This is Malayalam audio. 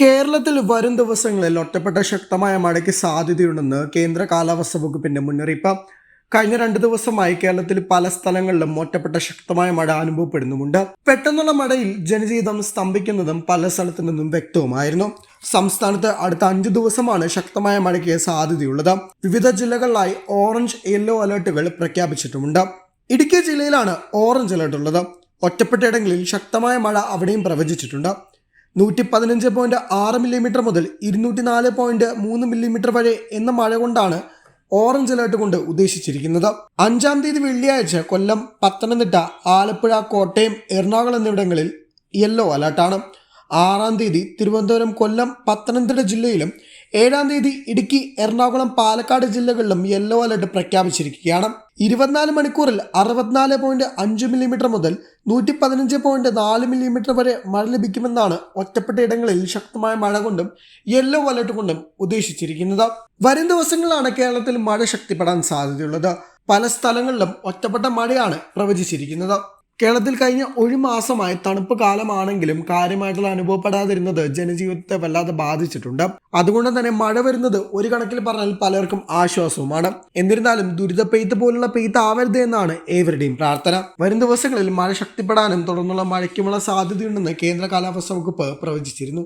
കേരളത്തിൽ വരും ദിവസങ്ങളിൽ ഒറ്റപ്പെട്ട ശക്തമായ മഴയ്ക്ക് സാധ്യതയുണ്ടെന്ന് കേന്ദ്ര കാലാവസ്ഥ വകുപ്പിന്റെ മുന്നറിയിപ്പ്. കഴിഞ്ഞ രണ്ട് ദിവസമായി കേരളത്തിൽ പല സ്ഥലങ്ങളിലും ഒറ്റപ്പെട്ട ശക്തമായ മഴ അനുഭവപ്പെടുന്നുമുണ്ട്. പെട്ടെന്നുള്ള മഴയിൽ ജനജീവിതം സ്തംഭിക്കുന്നതും പല സ്ഥലത്തു നിന്നും വ്യക്തവുമായിരുന്നു. സംസ്ഥാനത്ത് അടുത്ത അഞ്ചു ദിവസമാണ് ശക്തമായ മഴയ്ക്ക് സാധ്യതയുള്ളത്. വിവിധ ജില്ലകളിലായി ഓറഞ്ച് യെല്ലോ അലേർട്ടുകൾ പ്രഖ്യാപിച്ചിട്ടുമുണ്ട്. ഇടുക്കി ജില്ലയിലാണ് ഓറഞ്ച് അലർട്ട് ഉള്ളത് ഒറ്റപ്പെട്ട ഇടങ്ങളിൽ ശക്തമായ മഴ അവിടെയും പ്രവചിച്ചിട്ടുണ്ട്. നൂറ്റി പതിനഞ്ച് പോയിന്റ് ആറ് മില്ലിമീറ്റർ മുതൽ ഇരുന്നൂറ്റി നാല് പോയിന്റ് മൂന്ന് മില്ലിമീറ്റർ വരെ എന്ന മഴ കൊണ്ടാണ് ഓറഞ്ച് അലേർട്ട് കൊണ്ട് ഉദ്ദേശിച്ചിരിക്കുന്നത്. അഞ്ചാം തീയതി വെള്ളിയാഴ്ച കൊല്ലം പത്തനംതിട്ട ആലപ്പുഴ കോട്ടയം എറണാകുളം എന്നിവിടങ്ങളിൽ യെല്ലോ അലേർട്ടാണ് ആറാം തീയതി തിരുവനന്തപുരം കൊല്ലം പത്തനംതിട്ട ജില്ലയിലും ഏഴാം തീയതി ഇടുക്കി എറണാകുളം പാലക്കാട് ജില്ലകളിലും യെല്ലോ അലർട്ട് പ്രഖ്യാപിച്ചിരിക്കുകയാണ്. ഇരുപത്തിനാല് മണിക്കൂറിൽ അറുപത്തിനാല് പോയിന്റ് അഞ്ച് മില്ലിമീറ്റർ മുതൽ നൂറ്റി പതിനഞ്ച് പോയിന്റ് നാല് മില്ലിമീറ്റർ വരെ മഴ ലഭിക്കുമെന്നാണ് ഒറ്റപ്പെട്ട ഇടങ്ങളിൽ ശക്തമായ മഴ കൊണ്ടും യെല്ലോ അലർട്ട് കൊണ്ടും ഉദ്ദേശിച്ചിരിക്കുന്നത്. വരും ദിവസങ്ങളിലാണ് കേരളത്തിൽ മഴ ശക്തിപ്പെടാൻ സാധ്യതയുള്ളത്. പല സ്ഥലങ്ങളിലും ഒറ്റപ്പെട്ട മഴയാണ് പ്രവചിച്ചിരിക്കുന്നത്. കേരളത്തിൽ കഴിഞ്ഞ ഒരു മാസമായി തണുപ്പ് കാലമാണെങ്കിലും കാര്യമായിട്ടുള്ള അനുഭവപ്പെടാതിരുന്നത് ജനജീവിതത്തെ വല്ലാതെ ബാധിച്ചിട്ടുണ്ട്. അതുകൊണ്ട് തന്നെ മഴ വരുന്നത് ഒരു കണക്കിൽ പറഞ്ഞാൽ പലർക്കും ആശ്വാസവുമാണ്. എന്നിരുന്നാലും ദുരിത പെയ്ത്ത് പോലുള്ള പെയ്ത്ത് ആവരുത് എന്നാണ് ഏവരുടെയും പ്രാർത്ഥന. വരും ദിവസങ്ങളിൽ മഴ ശക്തിപ്പെടാനും തുടർന്നുള്ള മഴയ്ക്കുമുള്ള സാധ്യതയുണ്ടെന്ന് കേന്ദ്ര കാലാവസ്ഥാ വകുപ്പ് പ്രവചിച്ചിരുന്നു.